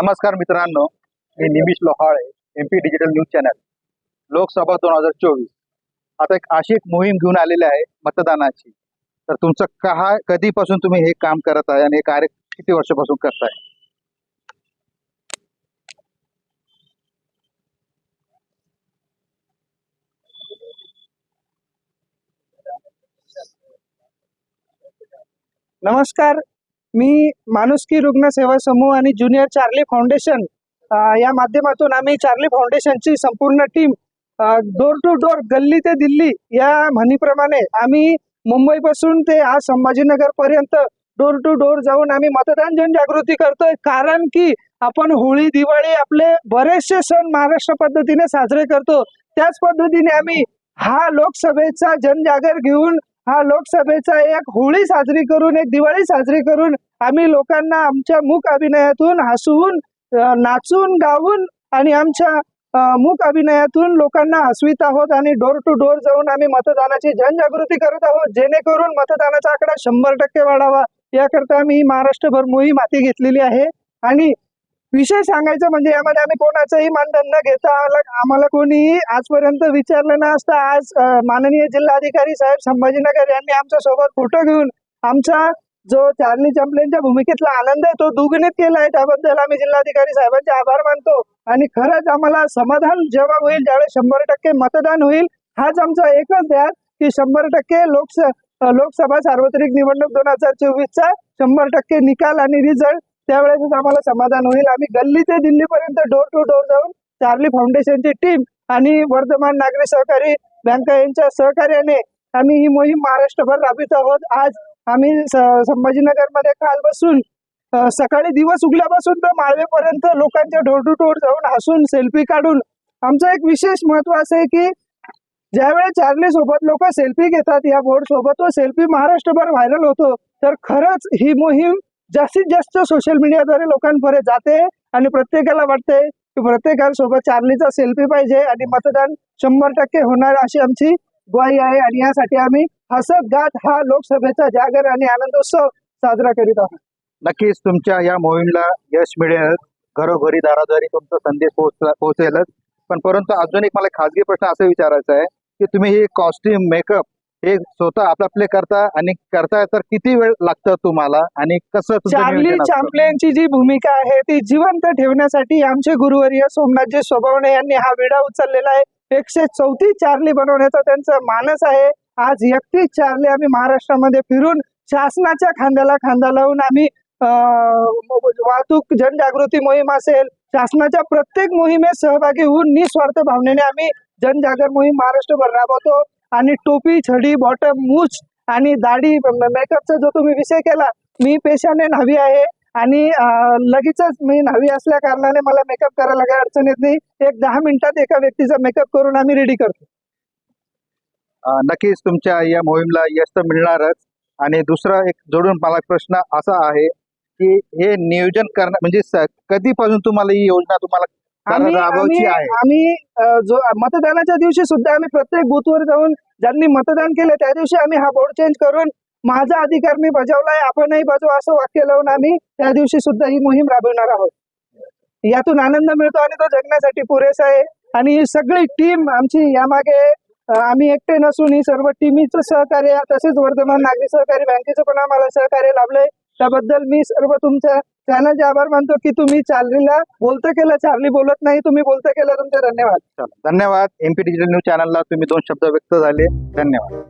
नमस्कार मित्रांनो मी Nimish Lohale M P digital news channel Lok Sabha दोन हजार चोवीस. आता एक अशी एक मोहीम घेऊन आलेली आहे मतदानाची. तर तुमचं काय कधीपासून तुम्ही हे काम करत आहे आणि हे कार्य किती वर्षापासून करताय? नमस्कार. मी माणुसकी रुग्ण सेवा समूह आणि ज्युनियर चार्ली फाउंडेशन या माध्यमातून आम्ही चार्ली फाउंडेशनची संपूर्ण टीम डोर टू डोर गल्ली ते दिल्ली या म्हणीप्रमाणे आम्ही मुंबईपासून ते आज संभाजीनगर पर्यंत डोर टू डोर जाऊन आम्ही मतदान जनजागृती करतोय. कारण की आपण होळी दिवाळी आपले बरेचसे सण महाराष्ट्र पद्धतीने साजरे करतो. त्याच पद्धतीने आम्ही हा लोकसभेचा जनजागर घेऊन हा लोकसभेचा एक होळी साजरी करून एक दिवाळी साजरी करून आम्ही लोकांना आमच्या मूक अभिनयातून हसवून नाचून गाऊन आणि आमच्या मूक अभिनयातून लोकांना हसवीत आहोत आणि डोर टू डोर जाऊन आम्ही मतदानाची जनजागृती करत आहोत. जेणेकरून मतदानाचा आकडा शंभर टक्के वाढावा. याकरता आम्ही महाराष्ट्रभर मोहीम हाती घेतलेली आहे. आणि विषय सांगायचं म्हणजे यामध्ये आम्ही कोणाचंही मानधन न घेता आम्हाला- आम्हाला कोणीही आजपर्यंत विचारलं न असता आज माननीय जिल्हाधिकारी साहेब संभाजीनगर यांनी आमच्यासोबत फोटो घेऊन आमचा जो चार्ली चंपलेंच्या भूमिकेतला आनंद आहे तो दुगणित केला आहे. त्याबद्दल आम्ही जिल्हाधिकारी साहेबांचे आभार मानतो. आणि खरंच आम्हाला समाधान जेव्हा होईल ज्यावेळेस शंभर टक्के मतदान होईल हाच आमचा एकच ध्यास की शंभर टक्के लोकस लोकसभा सार्वत्रिक निवडणूक दोन हजार चोवीसचा शंभर टक्के निकाल आणि रिझल्ट त्यावेळेस आम्हाला समाधान होईल. आम्ही गल्ली ते दिल्लीपर्यंत डोर टू डोर जाऊन चार्ली फाउंडेशनची टीम आणि वर्धमान नागरी सहकारी बँका यांच्या सहकार्याने आम्ही ही मोहीम महाराष्ट्रभर राबवित आहोत. आज आम्ही संभाजीनगरमध्ये काल बसून सकाळी दिवस उगल्यापासून तर माळवेपर्यंत लोकांच्या डोर टू डोर जाऊन हसून सेल्फी काढून आमचं एक विशेष महत्त्व असं आहे की ज्यावेळेस चार्ली सोबत लोक सेल्फी घेतात या बोर्ड सोबत तो सेल्फी महाराष्ट्रभर व्हायरल होतो तर खरंच ही मोहीम जास्तीत जास्त सोशल मीडियाद्वारे लोकांपर्यंत जाते आणि प्रत्येकाला वाटते की प्रत्येकासोबत चार्लीचा सेल्फी पाहिजे आणि मतदान शंभर टक्के होणार अशी आमची ग्वाही आहे. आणि यासाठी आम्ही हसत गात हा लोकसभेचा जागर आणि आनंदोत्सव साजरा करीत आहोत. नक्कीच तुमच्या या मोहीमला यश मिळेल. घरोघरी दाराद्वारी तुमचा संदेश पोहोचला पोहोचेलच. पण परंतु अजून एक मला खाजगी प्रश्न असं विचारायचा आहे की तुम्ही हे कॉस्ट्युम मेकअप हे स्वतः आपले करता आणि करताय तर किती वेळ लागतं तुम्हाला? आणि कसं चार्ली? चॅम्पलेनची जी भूमिका आहे ती जिवंत ठेवण्यासाठी आमचे गुरुवर्य सोमनाथजी स्वभावने यांनी हा विडा उचललेला आहे. एकशे चौतीस चार्ली बनवण्याचा त्यांचा मानस आहे. आज एकतीस चार्ली आम्ही महाराष्ट्रामध्ये फिरून शासनाच्या खांद्याला खांदा लावून आम्ही वाहतूक जनजागृती मोहीम असेल शासनाच्या प्रत्येक मोहिमेत सहभागी होऊन निस्वार्थ भावनेने आम्ही जनजागर मोहीम महाराष्ट्रभर राबवतो. आणि टोपी छडी बॉटम मूछ आणि दाढी मेकअपचा जो तुम्ही विषय केला मी पेशाने न्हावी आहे. आणि लगेचच मी न्हावी असल्या कारणाने मला मेकअप करायला काही अडचण येत नाही. एक दहा मिनिटात एका व्यक्तीचा मेकअप करून आम्ही रेडी करतो. नक्कीच तुमच्या या मोहीमला यश तर मिळणारच. आणि दुसरा एक जोडून मला प्रश्न असा आहे की हे नियोजन करणं म्हणजे कधीपासून तुम्हाला ही योजना तुम्हाला आम्ही आम्ही जो मतदानाच्या दिवशी सुद्धा आम्ही प्रत्येक बूथवर जाऊन ज्यांनी मतदान केले त्या दिवशी आम्ही हा बोर्ड चेंज करून माझा अधिकार मी बजावलाय आपणही बजावा असं वाक्य लावून आम्ही त्या दिवशी सुद्धा ही मोहीम राबवणार आहोत. यातून आनंद मिळतो आणि तो जगण्यासाठी पुरेसा आहे. आणि ही सगळी टीम आमची यामागे आम्ही एकटे नसून ही सर्व टीमीचं सहकार्य तसेच वर्धमान नागरी सहकारी बँकेचं पण आम्हाला सहकार्य लाभलंय. त्याबद्दल मी सर्व तुमच्या चॅनलचे आभार मानतो की तुम्ही चार्लीला बोलतं केलं. चार्ली बोलत नाही तुम्ही बोलतं केलं. तुमचे धन्यवाद. धन्यवाद. एमपी डिजिटल न्यूज चॅनलला तुम्ही दोन शब्द व्यक्त झाले. धन्यवाद.